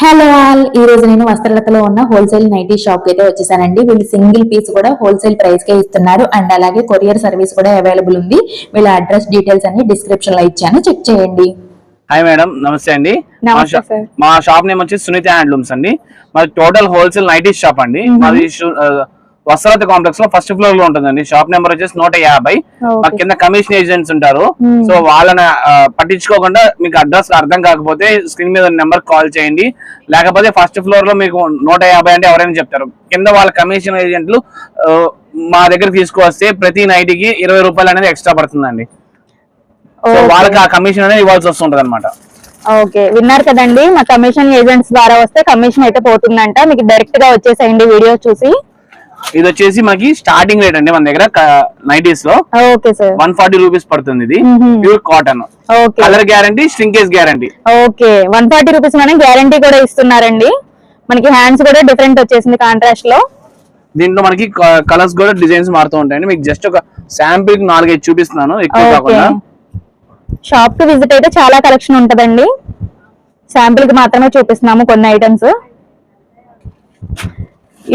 Hello all ఈ రోజు నేను వస్త్రలతలో ఉన్న హోల్సేల్ నైటీ షాప్కి అయితే వచ్చేసానండి. వీళ్ళు సింగిల్ పీస్ కూడా హోల్సేల్ ప్రైస్ కే ఇస్తున్నారు. అండ్ అలాగే కొరియర్ సర్వీస్ కూడా అవైలబుల్ ఉంది. వీళ్ళ అడ్రస్ డీటెయిల్స్ అన్ని డిస్క్రిప్షన్లో ఇచ్చాను. చెక్ చేయండి. హాయ్ మేడం నమస్తే అండి. మా షాప్ నేమ్ వచ్చి సునీత హ్యాండ్లూమ్స్ అండి. మాది టోటల్ హోల్సేల్ నైటీస్ షాప్ అండి. మాది వస్త్రాలత కాంప్లెక్స్లో ఫస్ట్ ఫ్లోర్లో ఉంటుందండి. షాప్ నెంబర్ వచ్చేసి నూట యాభై. మా కింద కమిషన్ ఏజెంట్స్ ఉంటారు. సో వాళ్ళని పట్టించుకోకుండా మీకు అడ్రస్ అర్థం కాకపోతే స్క్రీన్ మీద నెంబర్ కాల్ చేయండి. లేకపోతే ఫస్ట్ ఫ్లోర్లో మీకు నూట యాభై అంటే ఎవరైనా చెప్తారు. కింద వాళ్ళ కమిషన్ ఏజెంట్లు మా దగ్గర తీసుకువస్తే ప్రతి నైట్కి ఇరవై రూపాయలు అనేది ఎక్స్ట్రా పడుతుందండి. సో వాళ్ళకి ఆ కమిషన్ అనేది ఇవ్వాల్సి వస్తుంటది అనమాట ఓకే. విన్నారు కదండి? మా కమిషన్ ఏజెంట్స్ ద్వారా వస్తే కమిషన్ అయితే పోతుందంట. మీకు డైరెక్ట్గా వచ్చేసేయండి వీడియో చూసి. ఇది వచ్చేసి మనకి స్టార్టింగ్ రేట్ అండి మన దగ్గర నైటీస్లో. Okay sir. One forty rupees పడుతుంది ఇది. Pure cotton okay. Colour guarantee shrinkage guarantee okay. One forty rupees మనం గ్యారంటీ కూడా ఇస్తున్నారండి. మనకి హ్యాండ్స్ కూడా డిఫరెంట్ వచ్చేసింది కాంట్రాస్ట్లో. దీంట్లో మనకి కలర్స్ కూడా డిజైన్స్ మారుతూ ఉంటాయండి. మీకు జస్ట్ ఒక శాంపిల్ నాలుగైదు చూపిస్తున్నాను. ఎక్కువ కాకుండా. షాప్కి విజిట్ అయితే చాలా కలెక్షన్ ఉంటదండి. శాంపిల్కి మాత్రమే చూపిస్తున్నాము కొన్ని ఐటమ్స్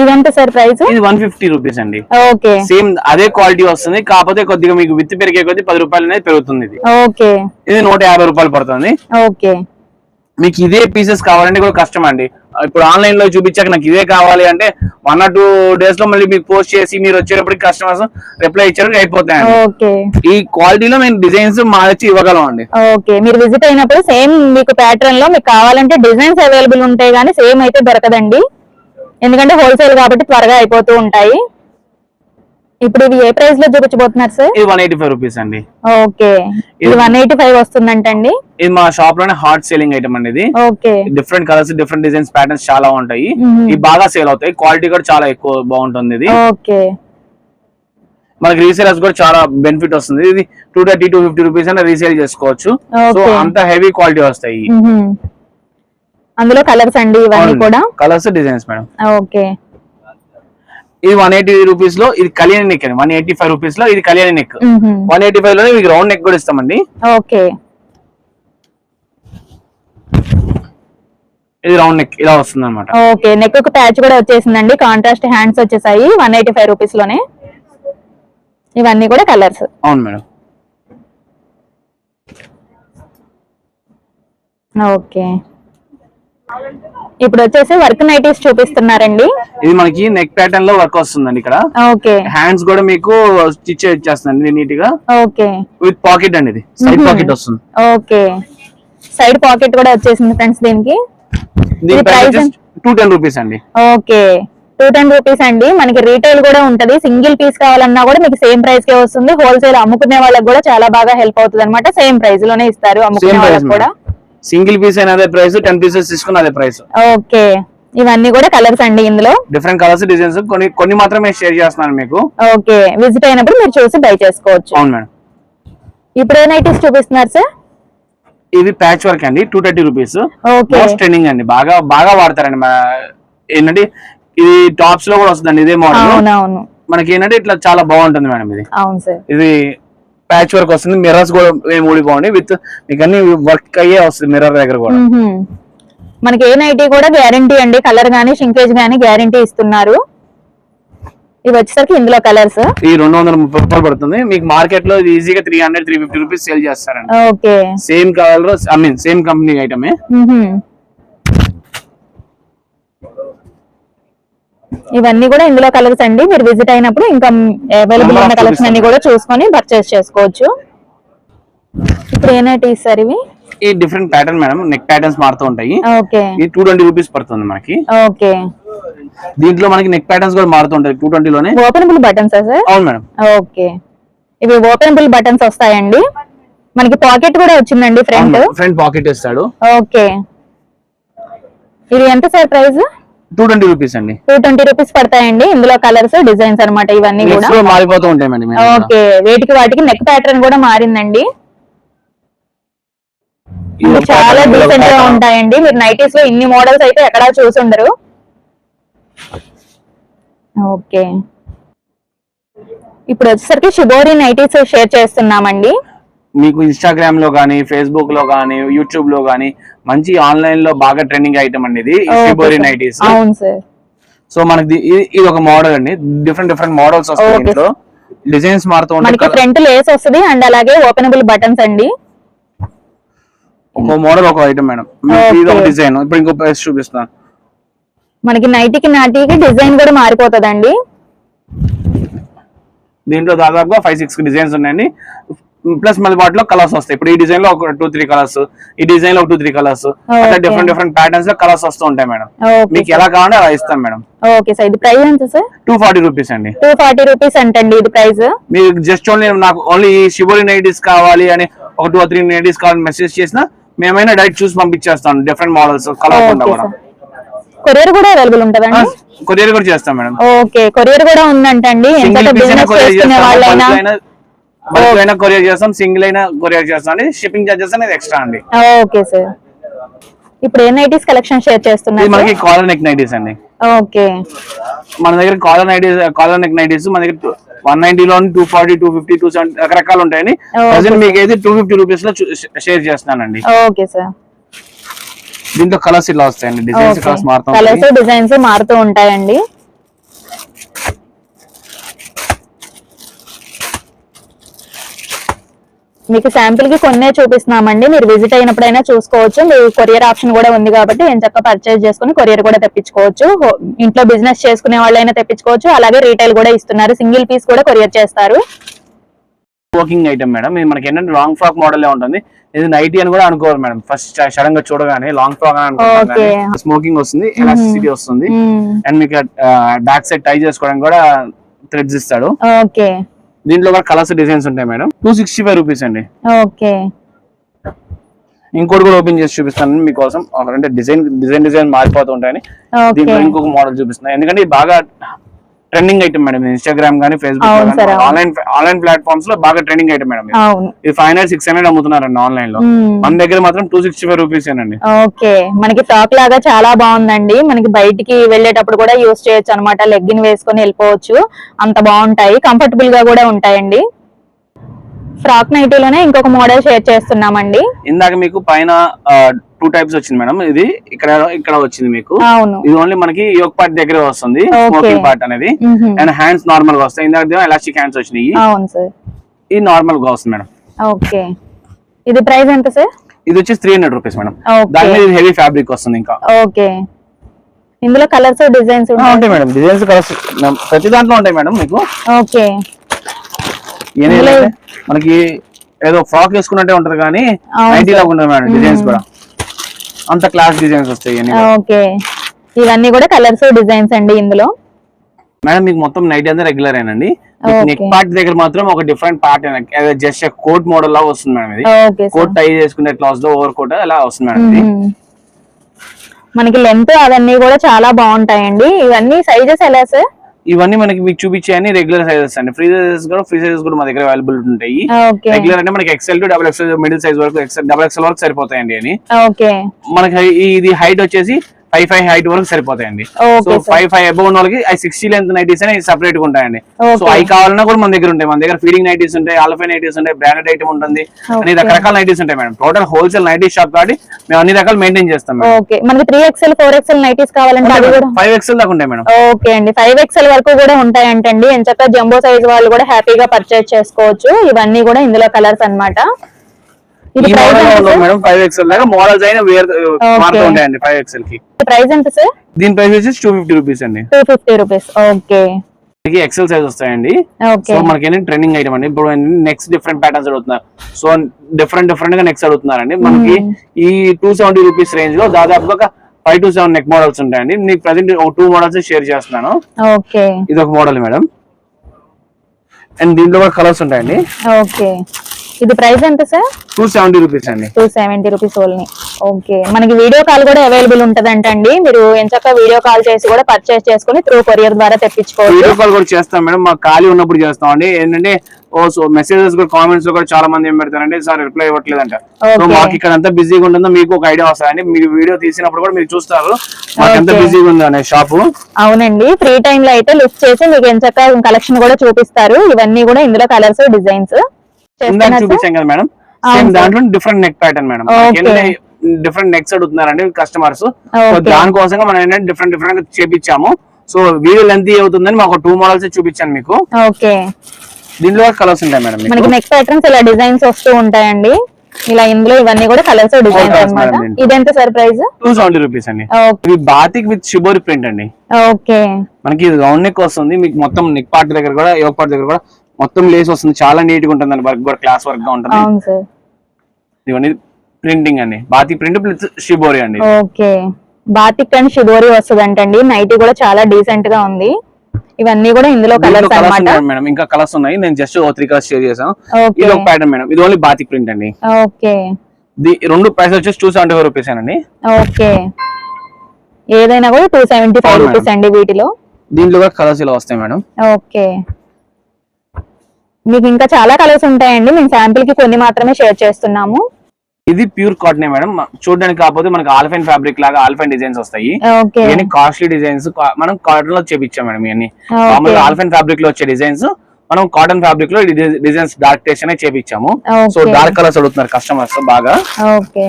ఇదెంత సార్ ప్రైస్? ఇది వన్ ఫిఫ్టీ రూపీస్ అండి. ఓకే. సేమ్ అదే క్వాలిటీ వస్తుంది. కాకపోతే కొద్దిగా మీకు విత్ పెరిగే కొద్ది పది రూపాయలు అనేది పెరుగుతుంది ఇది. ఓకే. ఇది నూట యాభై రూపాయలు పడుతుంది. ఓకే. మీకు ఇదే పీసెస్ కావాలంటే కూడా కష్టం అండి. ఇప్పుడు ఆన్లైన్లో చూపించాక నాకు ఇదే కావాలి అంటే వన్ ఆర్ టూ డేస్లో మళ్ళీ మీకు పోస్ట్ చేసి మీరు వచ్చేటప్పటికి కస్టమర్స్ రిప్లై ఇచ్చేటప్పుడు అయిపోతాయండి. ఓకే. ఈ క్వాలిటీలో మేము డిజైన్స్ మార్చి ఇవ్వగలం అండి. ఓకే. మీరు విజిట్ అయినప్పుడు సేమ్ మీకు ప్యాటర్న్లో మీకు కావాలంటే డిజైన్స్ అవైలబుల్ ఉంటాయి కానీ సేమ్ అయితే దొరకదండి. ఎందుకంటే హోల్సేల్ కాబట్టి త్వరగా అయిపోతూ ఉంటాయి. ఇప్పుడు ఇవి ఏ ప్రైస్లో చూపించబోతున్నారు సార్ ఇది వన్ ఎయిటీ ఫైవ్ రూపీస్ అండి. ఓకే. ఇది వన్ ఎయిటీ ఫైవ్ వస్తుందంటండి. ఇది మా షాప్లోనే హాట్ సేలింగ్ ఐటమ్ అండి ఇది. Okay. Different colours different designs patterns చాలా ఉంటాయి. ఇవి బాగా సేల్ అవుతాయి. క్వాలిటీ కూడా చాలా ఎక్కువ బాగుంటుంది ఇది. ఓకే. మనకి రీసేలర్స్ కూడా చాలా బెనిఫిట్ వస్తుంది. ఇది two thirty two fifty rupees అయినా రీసేల్ చేసుకోవచ్చు. సో. అంత హెవీ క్వాలిటీ వస్తాయి. అందులో కలర్స్ అండి ఇవన్నీ కూడా? Colours designs madam. ఓకే. ఇది వన్ ఎయిటీ రూపీస్లో ఇది కళ్యాణి నెక్ అండి. వన్ ఎయిటీ ఫైవ్ రూపీస్లో ఇది కళ్యాణి నెక్. వన్ ఎయిటీ ఫైవ్లోనే మీకు రౌండ్ నెక్ కూడా ఇస్తామండి. ఓకే. ఇది రౌండ్ నెక్ ఇలా వస్తుంది అనమాట ఓకే. నెక్ ఒక ప్యాచ్ కూడా వచ్చేసిందండి. కాంట్రాస్ట్ హ్యాండ్స్ వచ్చేసాయి వన్ ఎయిటీ ఫైవ్ రూపీస్లోనే. ఇవన్నీ కూడా కలర్స్. అవును మేడం. ఓకే. ఇప్పుడు వచ్చేసి వర్క్ నైటీస్ చూపిస్తున్నారండి. ఇది మనకి నెక్ ప్యాటర్న్లో వర్క్ వస్తుందండి ఇక్కడ. ఓకే. హ్యాండ్స్ కూడా మీకు స్టిచ్ ఇచ్చేస్తుంది నీట్గా ఓకే. విత్ పాకెట్ అండి ఇది. సైడ్ పాకెట్ వస్తుంది. ఓకే. సైడ్ పాకెట్ కూడా వచ్చేసింది ఫ్రెండ్స్ దీనికి. టూ టెన్ రూపీస్ అండి. ఓకే. టూ టెన్ రూపీస్ అండి. మనకి రీటైల్ కూడా ఉంటది. సింగిల్ పీస్ కావాలన్నా కూడా మీకు సేమ్ ప్రైస్ కే వస్తుంది. హోల్సేల్ అమ్ముకునే వాళ్ళకి కూడా చాలా బాగా హెల్ప్ అవుతుంది అనమాట సేమ్ ప్రైస్లోనే ఇస్తారు అమ్ముకునే వాళ్ళకి కూడా. సింగిల్ పీస్ అయినా అదే ప్రైస్ టెన్ పీసెస్ తీసుకున్న అదే ప్రైస్. ఓకే. ఇవన్నీ కూడా కలర్స్ అండి ఇందులో? డిఫరెంట్ కలర్స్ డిజైన్స్ కొన్ని కొన్ని మాత్రమే షేర్ చేస్తున్నాను మీకు. ఓకే. విజిట్ అయినప్పుడు మీరు చూసి బై చేసుకోవచ్చు. అవును మేడం. ఇప్పుడు ఏ నైటీస్ చూపిస్తున్నారు సార్ ఇది ప్యాచ్ వర్క్ అండి two thirty rupees okay. Most trending అండి బాగా బాగా వాడతారండి. ఏంటంటే ఇది టాప్స్లో కూడా వస్తుందండి ఇదే మోడల్ మనకి ఏంటంటే ఇట్లా చాలా బాగుంటుంది మేడం ఇది. అవును సార్ ఇది ప్యాచ్ వర్క్ వస్తుంది. మిర్రర్స్ కూడా ఏం ఊడిపోండి విత్ మీకు అన్ని వర్క్ అయ్యే వస్తుంది మిర్రర్ దగ్గర కూడా. మనకి ఏ నైటీ కూడా గ్యారంటీ అండి. కలర్ గానీ షింకేజ్ గానీ గ్యారంటీ ఇస్తున్నారు. ఇవి వచ్చేసరికి ఇందులో కలర్స్. ఈ రెండు వందల ముప్పై రూపాయలు పడుతుంది. మీకు మార్కెట్లో ఈజీగా three hundred three fifty rupees sale చేస్తారండి. Okay. Same colour I mean same company ఐటమే. ఇవన్నీ కూడా ఇందులో కలర్స్ అండి. మీరు విజిట్ అయినప్పుడు ఇంకా అవైలబుల్ ఉన్న కలెక్షన్ అన్ని కూడా చూసుకొని పర్చేస్ చేసుకోవచ్చు. ఇప్పుడు ఏ నైటీస్ సార్ ఇవి? ఈ different pattern madam neck patterns మారుతూ ఉంటాయి. ఓకే. ఇది టూ ట్వంటీ రూపీస్ పడుతుంది మనకి. ఓకే. దీంట్లో మనకి నెక్ ప్యాటర్న్స్ కూడా మారుతూ ఉంటాయి టూ లోనే. Openable buttons sir? అవును మేడం ఓకే. ఇవి ఓపెనబుల్ బటన్స్ వస్తాయండి. మనకి పాకెట్ కూడా వచ్చిందండి ఫ్రంట్ ఫ్రంట్ పాకెట్ ఇస్తాడు. ఓకే. ఇది ఎంత sir price? Two twenty rupees అండి. టూ ట్వంటీ రూపీస్ పడతాయండి. ఇందులో కలర్స్ డిజైన్స్ అన్నమాట ఇవన్నీ కూడా. మారిపోతూ ఉంటాయి. ఓకే. వేటికి వాటికి నెక్ ప్యాటర్న్ కూడా మారిందండి. చాలా డీసెంట్గా. ఉంటాయండి. మీరు నైటీస్లో ఇన్ని మోడల్స్ అయితే ఎక్కడా చూసి ఉండరు. ఓకే. ఇప్పుడు వచ్చేసరికి షిబోరి నైటీస్ షేర్ చేస్తున్నామండి. మీకు ఇన్స్టాగ్రామ్లో కానీ ఫేస్బుక్లో కానీ యూట్యూబ్లో కానీ మంచి ఆన్లైన్లో బాగా ట్రెండింగ్ ఐటమ్ అండి ఇది. నైటీస్ అవును సార్. సో మనకి ఇది ఒక మోడల్ అండి. డిఫరెంట్ డిఫరెంట్ మోడల్స్ వస్తాయి. ఇంట్లో డిజైన్స్ మారుతూ మనకి ఉంటాయి ఫ్రంట్ లేస్ వస్తుంది అండ్ అలాగే ఓపెనబుల్ బటన్స్ అండి. ఒక మోడల్ ఒక ఐటమ్ మేడం. ఇది ఒక. డిజైన్ ఇప్పుడు ఇంకో ప్రైస్ చూపిస్తాను. మనకి నైటీకి నాటికి డిజైన్ కూడా మారిపోతుందండి. దీంట్లో దాదాపుగా ఫైవ్ సిక్స్ డిజైన్స్ ఉన్నాయండి. ప్లస్ మళ్ళీ వాటిలో కలర్స్ వస్తాయి. ఇప్పుడు ఈ డిజైన్లో ఒక టూ త్రీ కలర్స్ ఈ డిజైన్లో ఒక టూ త్రీ కలర్స్ అట్లా. డిఫరెంట్ డిఫరెంట్ ప్యాటర్న్స్లో కలర్స్ వస్తూ ఉంటాయి మేడం. మీకు ఎలా కావాలంటే అలా ఇస్తాం మేడం. ఓకే సార్ ఇది ప్రైస్ ఎంత సార్? టూ ఫార్టీ రూపీస్ అండి. టూ ఫార్టీ రూపీస్ అంటండి ఇది ప్రైస్ మీరు జస్ట్ ఓన్లీ నాకు ఓన్లీ శివరి నైటీస్ కావాలి అని ఒక టూ త్రీ నైటీస్ కావాలని మెసేజ్ చేసినా మేమైనా డైరెక్ట్ చూసి పంపించేస్తాం. డిఫరెంట్ మోడల్స్ కలర్ కూడా. కొరియర్ కూడా అవైలబుల్ ఉంటదండి కొరియర్ కూడా చేస్తాం మేడం. ఓకే కొరియర్ కూడా ఉందంటండి. ఎంత బిజినెస్ చేసుకునే వాళ్ళైనా. బల్క్ అయినా కొరియర్ చేస్తాం సింగిల్ అయినా కొరియర్ చేస్తాం. అండి షిప్పింగ్ చార్జెస్ అనేది ఎక్స్ట్రా అండి. Okay sir. ఇప్పుడు ఏ నైటీస్ కలెక్షన్ షేర్ చేస్తున్నారు మనకి కాలర్ నెక్ నైటీస్ అండి. ఓకే. మన దగ్గర collar nighties collar neck nighties మన దగ్గర one నైన్టీలో two forty two fifty two seventy రకరకాలు Okay. ప్రజెంట్ మీకు అయితే టూ ఫిఫ్టీ రూపీస్లో షేర్ చేస్తున్నానండి. Okay sir. దీంట్లో కలర్స్ ఇలా వస్తాయండి. డిజైన్స్ కలర్స్ మారుతాం కలర్స్ డిజైన్స్ మారుతూ ఉంటాయండి. మీకు శాంపిల్కి కొన్నే చూపిస్తున్నామండి. మీరు విజిట్ అయినప్పుడైనా చూసుకోవచ్చు. మీరు కొరియర్ ఆప్షన్ కూడా ఉంది కాబట్టి ఏం చక్క పర్చేజ్ చేసుకుని కొరియర్ కూడా తెప్పించుకోవచ్చు. ఇంట్లో బిజినెస్ చేసుకునే వాళ్ళైనా తెప్పించుకోవచ్చు. అలాగే రీటైల్ కూడా ఇస్తున్నారు. సింగిల్ పీస్ కూడా కొరియర్ చేస్తారు. Smocking item madam. ఇది మనకి ఏంటంటే లాంగ్ ఫ్రాక్ మోడల్ ఉంటుంది. ఇది నైటీ అని కూడా అనుకోవాలి మేడం. ఫస్ట్ సడన్గా చూడగానే లాంగ్ ఫ్రాక్ అని స్మోకింగ్ వస్తుంది ఎలాస్టిసిటీ వస్తుంది. మ్మ్. అండ్ మీకు బ్యాక్ సైడ్ టై చేసుకోవడానికి కూడా థ్రెడ్స్ ఇస్తాడు. ఓకే దీంట్లో కూడా కలర్స్ డిజైన్స్ ఉంటాయి madam. Two sixty five rupees అండి. ఓకే. ఇంకోటి కూడా ఓపెన్ చేసి చూపిస్తాను మీకోసం. అంటే డిజైన్ డిజైన్ డిజైన్ మారిపోతూ ఉంటాయని. దీంట్లో ఇంకొక మోడల్ చూపిస్తున్నాను ఎందుకంటే బాగా ట్రెండింగ్ ఐటమ్ మేడం ఇన్స్టాగ్రామ్ కానీ ఫేస్బుక్. ఆన్లైన్ ఆన్లైన్ ప్లాట్ఫామ్స్లో బాగా ట్రెండింగ్ ఐటమ్ మేడం ఇది. ఫైవ్ హండ్రెడ్ సిక్స్ హండ్రెడ్ అమ్ముతున్నారండి ఆన్లైన్లో. మన దగ్గర మాత్రం టూ సిక్స్టీ ఫైవ్ రూపీస్ ఏనండి. ఓకే. మనకి ఫ్రాక్ లాగా చాలా బాగుందండి. మనకి బయటికి వెళ్ళేటప్పుడు కూడా యూస్ చేయొచ్చు అనమాట లెగ్గిన్ వేసుకొని వెళ్ళిపోవచ్చు. అంత బాగుంటాయి. కంఫర్టబుల్గా కూడా ఉంటాయండి. ఫ్రాక్ నైటీలోనే ఇంకొక మోడల్ షేర్ చేస్తున్నామండి. ఇందాక మీకు పైన టూ టైప్స్ వచ్చింది మేడం. ఇది ఇక్కడ ఇక్కడ వచ్చింది మీకు. అవును. ఇది ఓన్లీ మనకి యోగ్ పార్ట్ దగ్గర వస్తుంది. స్మోకింగ్ పార్ట్ అనేది. అండ్ హ్యాండ్స్ నార్మల్గా వస్తాయి. ఇందాక ఎలాస్టిక్ హ్యాండ్స్ వచ్చినాయి. అవును సార్. ఇది నార్మల్గా వస్తుంది మేడం. ఓకే. ఇది ప్రైస్ ఎంత సార్? ఇది వచ్చి త్రీ హండ్రెడ్ రూపీస్ మేడం. దాని మీద హెవీ ఫ్యాబ్రిక్ వస్తుంది ఇంకా. ఓకే. ఇందులో కలర్స్ డిజైన్స్ ఉంటాయి మేడం. డిజైన్స్ కలర్స్ ప్రతి దాంట్లో ఉంటాయి మేడం మీకు. ఓకే. మనకి ఏదో ఫ్రాక్ వేసుకున్నట్టే ఉంటది కానీ అవును నైటీ లాగా ఉంటుంది మేడం డిజైన్స్ కూడా. అంత క్లాస్ డిజైన్స్ వస్తాయి ఇవన్నీ కూడా. ఓకే. ఇవన్నీ కూడా కలర్స్ డిజైన్స్ అండి ఇందులో. మేడం మీకు మొత్తం నైట్ అంతా రెగ్యులర్ Okay. నెక్ పార్ట్ దగ్గర మాత్రం ఒక different part just coat model లా వస్తుంది మేడం ఇది. కోట్ టై చేసుకునే ఎట్లా వస్తుందో ఓవర్ కోట్ అలా వస్తుంది మేడం ఇది. మనకి లెంత్ అవన్నీ కూడా చాలా బాగుంటాయండి. ఇవన్నీ సైజెస్ ఎలా సార్? ఇవన్నీ మనకి మీకు చూపించే అన్ని రెగ్యులర్ సైజెస్ అండి. ఫ్రీ సైజెస్ కూడా ఫ్రీ సైజెస్ కూడా మా దగ్గర అవైలబుల్ ఉంటాయి. రెగ్యులర్ అంటే మనకి XL to double XL middle size వరకు ఎక్సెల్ డబుల్ ఎక్సెల్ వరకు సరిపోతాయండి అని మనకి ఇది హైట్ వచ్చేసి ఫైవ్ ఫైవ్ హైట్ వరకు సరిపోతాయండి. సో. ఫైవ్ ఫైవ్ అబౌవ్ ఉన్న వాళ్ళకి సిక్స్టీ లెంత్ నైటీస్ అని సపరేట్గా ఉంటాయండి. సో అవి కావాలన్నా కూడా మన దగ్గర ఉంటాయి. మన దగ్గర ఫీడింగ్ నైటీస్ ఉంటాయి ఆల్ఫై నైటీస్ ఉంటాయి బ్రాండెడ్ ఐటమ్ ఉంటుంది. అన్ని. రకరకాల నైటీస్ ఉంటాయి madam. Total wholesale nighty shop కాబట్టి మేము అన్ని రకాలు మెయింటైన్ చేస్తాం ఓకే మనకి three XL four XL nighties కావాలంటే ఫైవ్ ఎక్స్ఎల్ దాకా ఉంటాయి మేడం. ఓకే అండి. ఫైవ్ ఎక్స్ఎల్ వరకు కూడా ఉంటాయంటండి. ఎంచక్క జంబో సైజ్ వాళ్ళు కూడా హ్యాపీగా పర్చేజ్ చేసుకోవచ్చు. ఇవన్నీ కూడా ఇందులో కలర్స్ అన్నమాట. ఇది ఈ మోడల్ మేడం ఫైవ్ ఎక్స్ఎల్ దాకా మోడల్స్ అయినా వేరు మారుతూ ఉంటాయండి ఫైవ్ ఎక్స్ఎల్కి. ప్రైస్ ఎంత సార్ దీని ప్రైస్ వచ్చేసి టూ ఫిఫ్టీ రూపీస్ అండి. టూ ఫిఫ్టీ రూపీస్ ఓకే మనకి ఎక్సెల్ సైజ్ వస్తాయండి. సో మనకి ట్రెండింగ్ ఐటమ్ అండి. ఇప్పుడు నెక్స్ట్ డిఫరెంట్ ప్యాటర్న్స్ అడుగుతున్నారు. సో డిఫరెంట్ డిఫరెంట్గా నెక్స్ట్ అడుగుతున్నారండి. మనకి ఈ టూ సెవెంటీ రూపీస్ రేంజ్లో దాదాపుగా ఒక five to seven neck models ఉంటాయండి. మీకు ప్రజెంట్ ఒక టూ మోడల్స్ షేర్ చేస్తున్నాను. ఇది ఒక మోడల్ మేడం. అండ్ దీంట్లో కూడా కలర్స్ ఉంటాయండి. ఓకే ఇది ప్రైస్ ఎంత సార్? టూ సెవెంటీ రూపీస్ అండి. Two seventy rupees only okay మనకి వీడియో కాల్ కూడా అవైలబుల్ ఉంటదంటండి. మీరు ఎంచక్క వీడియో కాల్ చేసి కూడా పర్చేస్ చేసుకుని త్రూ కొరియర్ ద్వారా తెప్పించుకోవచ్చు. వీడియో కాల్ కూడా చేస్తాం మేడం. మాకు ఖాళీ ఉన్నప్పుడు చేస్తాం అండి ఏంటంటే ఓ సో మెసేజెస్ కూడా కామెంట్స్లో కూడా చాలా మంది ఏం పెడతారంటే సార్ రిప్లై ఇవ్వట్లేదంట. సో. మాకు ఇక్కడ ఎంత బిజీగా ఉంటుందో మీకు ఒక ఐడియా వస్తుందండి మీరు వీడియో తీసినప్పుడు కూడా మీరు చూస్తారు. మాకు ఎంత. బిజీగా ఉందో అనే షాపు అవునండి. ఫ్రీ టైం లో అయితే లిస్ట్ చేసి మీకు ఎంచక్క కలెక్షన్ కూడా చూపిస్తారు. ఇవన్నీ కూడా ఇందులో కలర్స్ డిజైన్స్ ఇందాక చూపించాం కదా మేడం. సేమ్. దాంట్లో different neck pattern madam. Different necks అడుగుతున్నారండి కస్టమర్స్ సో Okay. దానికోసంగా మనం ఏంటంటే డిఫరెంట్ డిఫరెంట్ చేపించాము. సో వీడియో లెంత్ అవుతుందని మాకు టూ మోడల్స్ చూపించాను మీకు. ఓకే. దీనిలో కలర్స్ ఉంటాయి మేడం మనకి నెక్ ప్యాటర్న్స్ ఇలా డిజైన్స్ వస్తూ ఉంటాయండి. ఇలా ఇందులో ఇవన్నీ కూడా కలర్స్ డిజైన్స్ అన్నమాట. ఇదెంత sir price two seventy rupees అండి. ఇవి బాతిక్ విత్ షిబోరి ప్రింట్ అండి. ఓకే. మనకి రౌండ్ నెక్ వస్తుంది. మీకు మొత్తం నెక్ పార్ట్ దగ్గర కూడా యోగ పార్ట్ దగ్గర కూడా మొత్తం లేస్ వస్తుంది. చాలా నీట్గా ఉంటుంది వర్క్ కూడా క్లాస్ వర్క్గా ఉంటుంది. ఇవన్నీ ప్రింటింగ్ అండి. బాతి ప్రింట్ ప్లస్ షిబోరి అండి ఓకే. బాతిక్ అండ్ షిబోరి వస్తుందంటండి. నైటీ కూడా చాలా డీసెంట్గా ఉంది. ఇవన్నీ కూడా ఇందులో కలర్స్ అన్నమాట. మేడం. ఇంకా కలర్స్ ఉన్నాయి. నేను జస్ట్ ఓ త్రీ కలర్స్ షేర్ చేశాను. ఇది ఒక ప్యాటర్న్ మేడం. ఇది ఓన్లీ బాతిక్ ప్రింట్ అండి. ఓకే. ది- రెండు ప్రైస్ వచ్చేసి టూ సెవెంటీ ఫోర్ రూపీస్ అండి. ఓకే. ఏదైనా కూడా టూ సెవెంటీ ఫైవ్ రూపీస్ అండి వీటిలో. దీంట్లో కూడా కలర్స్ ఇలా వస్తాయి మేడం. ఓకే. మీకు ఇంకా చాలా కలర్స్ ఉంటాయండి. మేము శాంపిల్కి కొన్ని మాత్రమే షేర్ చేస్తున్నాము. ఇది ప్యూర్ కాటన్ మేడం. చూడడానికి కాకపోతే మనకి ఆల్ఫైన్ ఫ్యాబ్రిక్ లాగా ఆల్ఫైన్ డిజైన్స్ వస్తాయి. ఇవన్నీ కాస్ట్లీ డిజైన్స్ మనం కాటన్లో చేపించాం మేడం ఇవన్నీ. మామూలుగా ఆల్ఫైన్ ఫ్యాబ్రిక్లో వచ్చే డిజైన్స్ మనం కాటన్ ఫ్యాబ్రిక్లో డిజైన్స్ డార్క్ టేస్ట్ అనే చేపించాము సో. డార్క్ కలర్స్ అడుగుతున్నారు కస్టమర్స్ బాగా. ఓకే.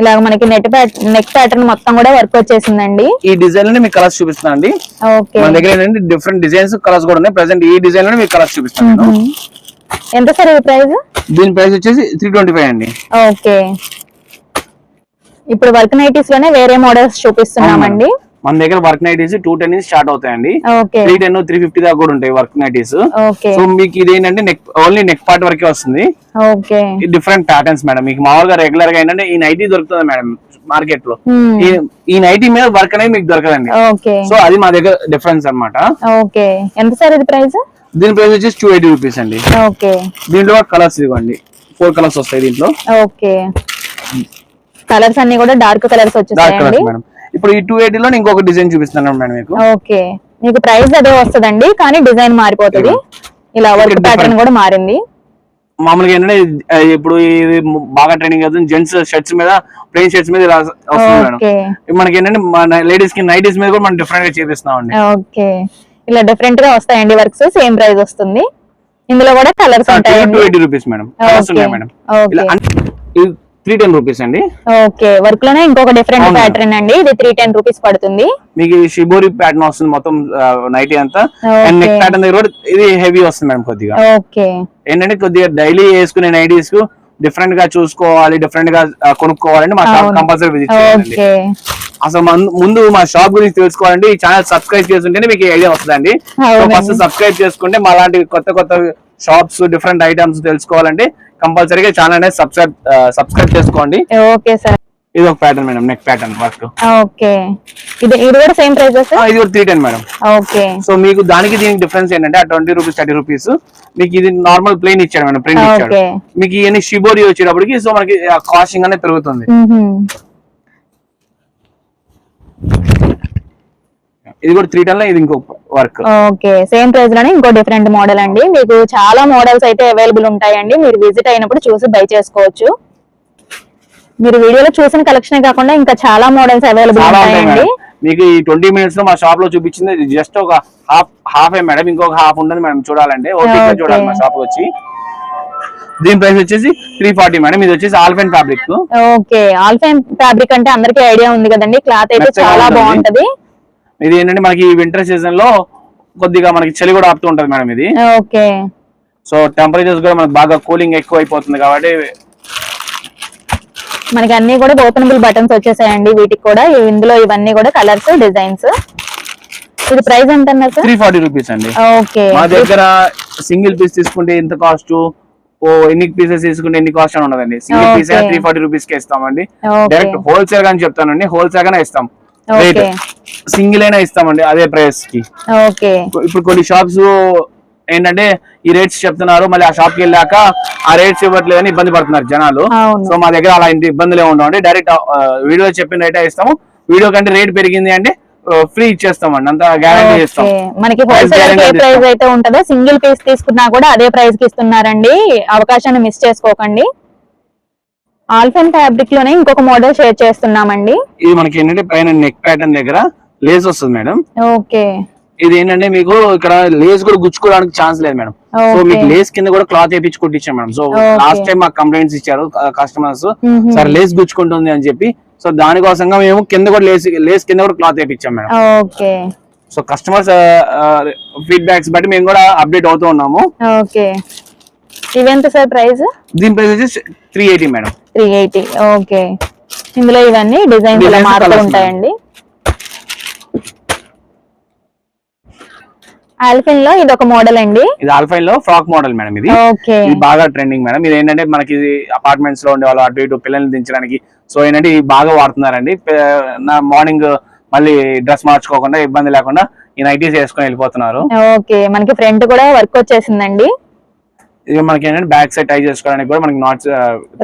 ఇలా మనకి నెట్ నెక్ ప్యాటర్న్ మొత్తం కూడా వర్క్ వచ్చేసిందండి. ఈ డిజైన్లో మీకు కలర్స్ చూపిస్తాను అండి. ఓకే. మన దగ్గర ఏంటంటే డిఫరెంట్ డిజైన్స్ కలర్స్ కూడా ఉన్నాయి. ప్రెసెంట్ ఈ డిజైన్లో మీకు కలర్స్ చూపిస్తాను. ఎంత సార్ ఈ ప్రైస్ దీని ప్రైస్ వచ్చేసి త్రీ ట్వంటీ ఫైవ్ అండి. ఓకే. ఇప్పుడు వర్క్ నైటీస్లోనే వేరే మోడల్స్ చూపిస్తున్నామండి. మన దగ్గర వర్క్ నైటీస్ టూ టెన్ నుంచి స్టార్ట్ అవుతాయండి. త్రీ టెన్ త్రీ ఫిఫ్టీ దాకా కూడా ఉంటాయి వర్క్ నైటీస్ సో మీకు ఇది ఏంటంటే నెక్ ఓన్లీ నెక్ పార్ట్ వరకే వస్తుంది. డిఫరెంట్ ప్యాటర్న్స్ మేడం మీకు మామూలుగా రెగ్యులర్గా ఏంటంటే ఈ నైటీ దొరుకుతుంది మేడం మార్కెట్లో. ఈ- నైటీ మీద వర్క్ అనేది మీకు దొరకదండి. ఓకే సో అది మా దగ్గర డిఫరెన్స్ అన్నమాట. ఓకే ఎంత సార్ ఇది ప్రైస్ దీని ప్రైస్ వచ్చేసి టూ ఎయిటీ రూపీస్ అండి. ఓకే దీంట్లో కలర్స్ ఇవ్వండి. ఫోర్ కలర్స్ వస్తాయి దీంట్లో. ఓకే కలర్స్ అన్ని కూడా డార్క్ కలర్స్ వచ్చేసాయండి మేడం ఇప్పుడు ఈ టూ ఎయిటీ లో ఇంకొక డిజైన్ చూపిస్తున్నాను మేడం మీకు. ఓకే. మీకు ప్రైస్ అదే వస్తదండి కానీ డిజైన్ మారిపోతుంది. ఇలా వర్క్. ప్యాటర్న్ కూడా మారింది. మామూలుగా ఏంటంటే ఇప్పుడు ఇది బాగా ట్రైనింగ్ అవుతుంది జెంట్స్ షర్ట్స్ మీద ప్లెయిన్ షర్ట్స్ మీద ఇలా వస్తుంది మేడం. మనకి ఏంటంటే మన లేడీస్కి నైటీస్ మీద కూడా మనం డిఫరెంట్గా చేపిస్తున్నాం అండి ఓకే. ఇలా డిఫరెంట్గా వస్తాయండి వర్క్స్ సేమ్ ప్రైస్ వస్తుంది. ఇందులో కూడా కలర్స్ టూ ఉంటాయండి. Eighty rupees madam. కలర్స్ ఉన్నాయి మేడం. త్రీ టెన్ రూపీస్ అండి. ఓకే వర్క్లోనే ఇంకొక డిఫరెంట్. ప్యాటర్న్ అండి. ఇది త్రీ టెన్ రూపీస్ పడుతుంది. మీకు షిబోరి ప్యాటర్న్ వస్తుంది మొత్తం నైటీ అంతా. And neck. ప్యాటర్న్ దగ్గర కూడా ఇది హెవీ వస్తుంది మేడం కొద్దిగా. ఓకే. ఏంటంటే కొద్దిగా డైలీ వేసుకునే నైటీస్కు డిఫరెంట్గా చూసుకోవాలి డిఫరెంట్గా కొనుక్కోవాలంటే మా షాప్. కంపల్సరీ విజిట్ చేయాలండి. ఓకే. అసలు ముందు మా షాప్ గురించి తెలుసుకోవాలంటే ఈ ఛానల్ సబ్స్క్రైబ్ చేసుకుంటేనే మీకు ఐడియా వస్తుందండి. ఫస్ట్ సబ్స్క్రైబ్ చేసుకుంటే మా లాంటి కొత్త కొత్త షాప్స్ డిఫరెంట్ ఐటమ్స్ తెలుసుకోవాలంటే కంపల్సరీగా ఛానల్ అనేది సబ్స్క్రైబ్ సబ్స్క్రైబ్ చేసుకోండి. Okay sir. ఇది ఒక pattern madam neck pattern work okay. ఇది ఇది కూడా సేమ్ ప్రైస్ సార్? ఇది ఒక three ten madam. Okay. So మీకు దానికి దీనికి డిఫరెన్స్ ఏంటంటే ఆ ట్వంటీ రూపీస్ థర్టీ రూపీస్ మీకు ఇది నార్మల్ ప్లేన్ ఇచ్చాడు మేడం ప్రింట్ ఇచ్చాడు. ఓకే. మీకు ఇవన్నీ షిబోరి వచ్చేటప్పటికి సో మనకి కాస్టింగ్ అనేది పెరుగుతుంది. ఇది కూడా త్రీ టెన్లో ఇది ఇంకో వర్క్. ఓకే సేమ్ ప్రైస్లోనే ఇంకో డిఫరెంట్ మోడల్ అండి. మీకు చాలా మోడల్స్ అయితే అవైలబుల్ ఉంటాయండి. మీరు విజిట్ అయినప్పుడు చూసి బై చేసుకోవచ్చు. మీరు వీడియోలో చూసిన కలెక్షన్ కాకుండా ఇంకా చాలా మోడల్స్ అవైలబుల్ ఉంటాయండి. మీకు ఈ ట్వంటీ మినిట్స్లో మా షాప్లో చూపించింది జస్ట్ ఒక హాఫ్ హాఫ్ ఏ మేడం ఇంకొక హాఫ్ ఉంటుంది మేడం చూడాలంటే. Okay. చూడాలి మా షాప్ వచ్చి. దీని ప్రైస్ వచ్చేసి త్రీ ఫార్టీ మేడం. ఇది వచ్చేసి alpine fabric. Okay alpine fabric అంటే అందరికీ ఐడియా ఉంది కదండి. క్లాత్ అయితే చాలా. బాగుంటది. ఇది ఏంటంటే మనకి వింటర్ సీజన్లో కొద్దిగా మనకి చలి కూడా ఆపుతూ ఉంటది మేడం ఇది. ఓకే. సో టెంపరేచర్స్ కూడా మనకి బాగా కూలింగ్ ఎక్కువ అయిపోతుంది కాబట్టి మనకి అన్ని కూడా ఓపెనబుల్ బటన్స్ వచ్చేసాయండి వీటికి కూడా. ఇందులో ఇవన్నీ కూడా కలర్స్ డిజైన్స్ ఇది ప్రైస్ ఎంత అన్నారు సార్ త్రీ ఫార్టీ రూపీస్ అండి. ఓకే. మా దగ్గర సింగిల్ పీస్ తీసుకుంటే ఎంత కాస్ట్ ఓ ఎన్ని పీసెస్ తీసుకుంటే ఎన్ని కాస్ట్ అని ఉండదండి సింగిల్ పీస్. త్రీ ఫార్టీ రూపీస్కి ఇస్తామండి. డైరెక్ట్ హోల్సేల్ గానే చెప్తానండి. హోల్సేల్ గానే ఇస్తాం. రేట్ సింగిల్ అయినా ఇస్తామండి అదే ప్రైస్కి. ఇప్పుడు కొన్ని షాప్స్ ఏంటంటే ఈ రేట్స్ చెప్తున్నారు మళ్ళీ ఆ షాప్కి వెళ్ళాక ఆ రేట్స్ ఇవ్వట్లేదని ఇబ్బంది పడుతున్నారు జనాలు. సో మా దగ్గర అలా ఇబ్బందులు ఏమి ఉండవు డైరెక్ట్ వీడియో చెప్పిన రేటే ఇస్తాము. వీడియో కంటే రేట్ పెరిగింది అంటే ఫ్రీ ఇచ్చేస్తామండి. అంత గ్యారంటీ ఇస్తాం మనకి ప్రైస్. అయితే ఉంటుందో సింగిల్ పీస్ తీసుకున్నా కూడా అదే ప్రైస్కి ఇస్తున్నారండి. అవకాశాన్ని మిస్ చేసుకోకండి. ఆల్ఫెన్ ఫ్యాబ్రిక్లోనే ఇంకొక మోడల్ షేర్ చేస్తున్నామండి. ఇది మనకి ఏంటంటే పైన నెక్ ప్యాటర్న్ దగ్గర లేస్ వస్తుంది మేడం. ఓకే. ఇది ఏంటంటే మీకు ఇక్కడ లేస్ కూడా గుచ్చుకోవడానికి ఛాన్స్ లేదు మేడం. సో. మీకు లేస్ కింద కూడా క్లాత్ వేపించి కుట్టించాం మేడం. సో. లాస్ట్ టైం మాకు కంప్లైంట్స్ ఇచ్చారు కస్టమర్స్. సార్ లేస్ గుచ్చుకుంటుంది అని చెప్పి. సో దానికోసంగా మేము కింద కూడా లేస్ లేస్ కింద కూడా cloth వేపించాం madam. Okay. So customers feedbacks బట్టి మేము కూడా అప్డేట్ అవుతూ ఉన్నాము. ఓకే. ఇవెంత సార్ ప్రైస్? దీని ప్రైస్ వచ్చేసి three eighty madam. Three eighty okay. ఇందులో ఇవన్నీ ఇలా Designs, మారుతూ ఉంటాయండి. ఆల్ఫిన్లో ఇది ఒక మోడల్ అండి. ఇది ఆల్ఫైన్లో ఫ్రాక్ మోడల్ మేడం ఇది. ఓకే. ఇది బాగా ట్రెండింగ్ మేడం. ఇది ఏంటంటే మనకి అపార్ట్మెంట్స్లో ఉండే వాళ్ళు అటు ఇటు పిల్లల్ని దించడానికి సో ఏంటంటే ఇది బాగా వాడుతున్నారండి. నా మార్నింగ్ మళ్ళీ డ్రెస్ మార్చుకోకుండా ఇబ్బంది లేకుండా ఈ నైటీస్ వేసుకొని వెళ్ళిపోతున్నారు. ఓకే మనకి ఫ్రంట్ కూడా వర్క్ వచ్చేసిందండి. ఇది మనకి ఏంటంటే బ్యాక్ సైడ్ టై చేసుకోవడానికి కూడా మనకి నాట్స్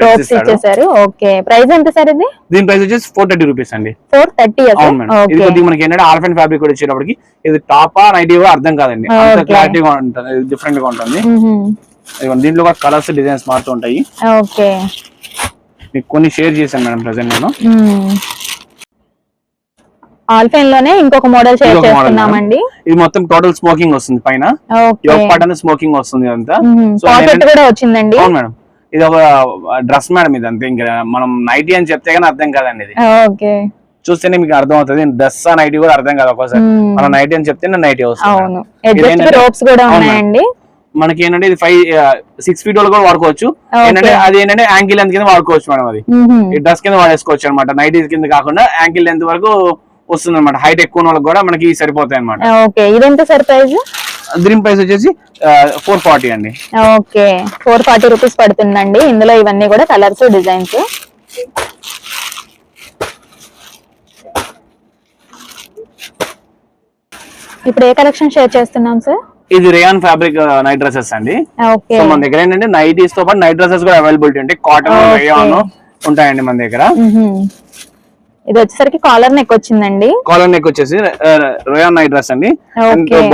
రోప్స్ ఇచ్చేసారు. ఓకే. ప్రైస్ ఎంత సార్ ఇది? దీని ప్రైస్ వచ్చేసి ఫోర్ థర్టీ రూపీస్ అండి. ఫోర్ థర్టీ అవును మేడం. ఇది కొద్దిగా మనకి ఏంటంటే ఆల్ఫెంట్ ఫ్యాబ్రిక్ కూడా వచ్చేటప్పటికి ఇది టాపా నైటీ అర్థం కాదండి. అంత. క్లారిటీగా ఉంటుంది డిఫరెంట్గా ఉంటుంది. దీంట్లో కూడా కలర్స్ డిజైన్స్ మారుతూ ఉంటాయి. ఓకే. మీకు కొన్ని షేర్ చేశాను మేడం ప్రజెంట్ నేను. ఆల్ఫైన్లోనే ఇంకొక మోడల్ షేర్ చేస్తున్నామండి ఇది మొత్తం టోటల్ స్మోకింగ్ వస్తుంది పైన. స్మోకింగ్ వస్తుంది సో పాకెట్ కూడా వచ్చిందండి. అవును మేడం. ఇది ఒక డ్రెస్ మేడం ఇది అంతే. ఇంకా మనం నైటీ అని చెప్తే కానీ అర్థం కాదండి ఇది. ఓకే. చూస్తేనే మీకు అర్థం అవుతుంది డ్రెస్ నైటీ కూడా అర్థం కాదు ఒక్కోసారి. మ్మ్. మనం నైటీ అని చెప్తే నైటీ వస్తుంది మనకి ఏంటంటే ఇది ఫైవ్ సిక్స్ ఫీట్ వాళ్ళు కూడా వాడుకోవచ్చు. ఏంటంటే అది ఏంటంటే యాంకిల్ లెంత్ కింద వాడుకోవచ్చు మేడం అది. డ్రెస్ కింద వాడేసుకోవచ్చు అనమాట నైటీ కింద కాకుండా యాంకిల్ లెంత్ వరకు వస్తుంది అనమాట హైట్ ఎక్కువ వాళ్ళకి కూడా మనకి సరిపోతాయి అనమాట ఓకే. ఇదెంత సార్ ప్రైస్? ప్రైస్ వచ్చేసి ఫోర్ ఫార్టీ అండి. ఓకే. ఫోర్ ఫార్టీ రూపీస్ పడుతుందండి. ఇందులో ఇవన్నీ కూడా కలర్స్ డిజైన్స్ ఇప్పుడు ఏ కలెక్షన్ షేర్ చేస్తున్నాం సార్ ఇది రేయాన్ ఫ్యాబ్రిక్ నైట్ డ్రెస్సెస్ అండి. సో మన దగ్గర ఏంటంటే నైటీస్తో పాటు నైట్ డ్రెస్సెస్ కూడా అవైలబిలిటీ ఉంటాయి. కాటన్. రేయాన్ ఉంటాయండి మన దగ్గర. ఇది వచ్చేసరికి కాలర్ నెక్ వచ్చిందండి. కాలర్ నెక్ వచ్చేసి రేయాన్ నైట్ డ్రెస్ అండి.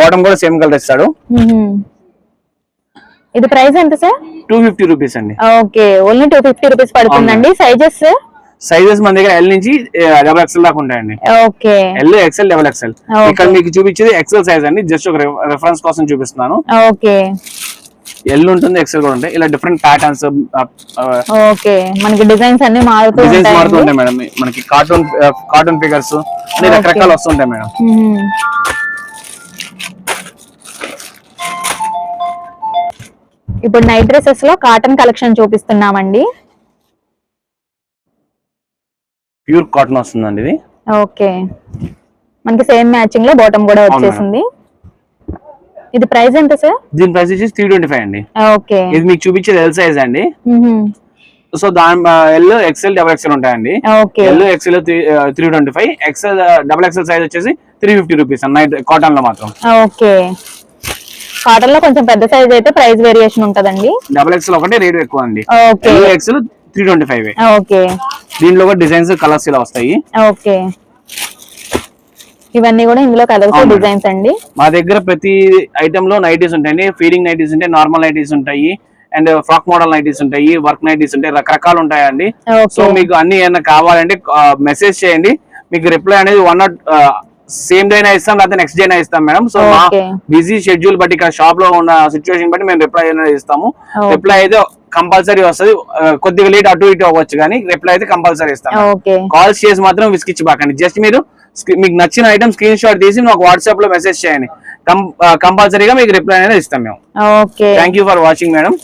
బాటమ్ కూడా సేమ్ కలర్ ఇస్తాడు. ఇది ప్రైస్ ఎంత సార్? టూ ఫిఫ్టీ రూపీస్ అండి. Okay. Only two fifty rupees పడుతుందండి. సైజెస్? సైజెస్ మన దగ్గర ఎల్ నుంచి డబల్ ఎక్స్ఎల్ దాకా ఉంటాయండి. Okay. L XL double XL. ఇక్కడ మీకు చూపించేది ఎక్సెల్ సైజ్ అండి. జస్ట్ ఒక రెఫరెన్స్ కోసం చూపిస్తున్నాను. ఓకే. ఎల్ ఉంటుంది ఎక్సెల్ కూడా ఉంటాయి. ఇలా డిఫరెంట్ ప్యాటర్న్స్ ఓకే. మనకి డిజైన్స్ అన్ని మారుతూ డిజైన్స్ మారుతూ ఉంటాయి మేడం. మనకి కార్టూన్ కార్టూన్ ఫిగర్స్ అన్ని రకరకాలు వస్తుంటాయి మేడం. ఇప్పుడు నైట్ డ్రెస్సెస్లో కాటన్ కలెక్షన్ చూపిస్తున్నామండి. ప్యూర్ కాటన్ వస్తుందండి ఇది. ఓకే. మనకి సేమ్ మ్యాచింగ్లో బాటమ్ కూడా వచ్చేసింది. ఇది ప్రైస్ ఎంత సార్? దీని ప్రైస్ వచ్చేసి త్రీ ట్వంటీ ఫైవ్ అండి. ఓకే. ఇది మీకు చూపించేది ఎల్ సైజ్ అండి. సో దాని ఎల్ ఎక్సెల్ డబల్ ఎక్సెల్ ఉంటాయండి. L XL three twenty five XL double XL size వచ్చేసి త్రీ ఫిఫ్టీ రూపీస్ నైట్ కాటన్లో మాత్రం. ఓకే. కాటన్లో కొంచెం పెద్ద సైజ్ అయితే ప్రైస్ వేరియేషన్ ఉంటదండి. డబల్ ఎక్సెల్ ఒకటి రేట్ ఎక్కువ అండి. Okay. L XL three twenty five okay. దీంట్లో కూడా డిజైన్స్ కలర్స్ ఇలా వస్తాయి. ఓకే. ఇవన్నీ కూడా ఇందులో కలర్స్. డిజైన్స్ అండి. మా దగ్గర ప్రతి ఐటమ్లో నైటీస్ ఉంటాయండి. ఫీడింగ్ నైటీస్ ఉంటాయి నార్మల్ నైటీస్ ఉంటాయి. అండ్ ఫ్రాక్ మోడల్ నైటీస్ ఉంటాయి వర్క్ నైటీస్ ఉంటాయి రకరకాలు ఉంటాయండి. సో మీకు అన్ని ఏమైనా కావాలంటే మెసేజ్ చేయండి. మీకు రిప్లై అనేది వన్ నాట్ సేమ్ డే అయినా ఇస్తాం లేకపోతే నెక్స్ట్ డే అయినా ఇస్తాం మేడం సో మా. బిజీ షెడ్యూల్ బట్టి ఇక్కడ షాప్లో ఉన్న సిచ్యువేషన్ బట్టి మేము రిప్లై అనేది ఇస్తాము. రిప్లై అయితే కంపల్సరీ వస్తుంది. కొద్దిగా లేట్ అటు ఇటు అవ్వచ్చు కానీ రిప్లై అయితే కంపల్సరీ ఇస్తాం కాల్స్ చేసి మాత్రం విసికిచ్చిబాకండి జస్ట్ మీరు మీకు నచ్చిన ఐటమ్ స్క్రీన్ షాట్ తీసి మాకు వాట్సాప్లో మెసేజ్ చేయండి. కంపల్సరీగా మీకు రిప్లై అనేది ఇస్తాం మేము. Thank you for watching madam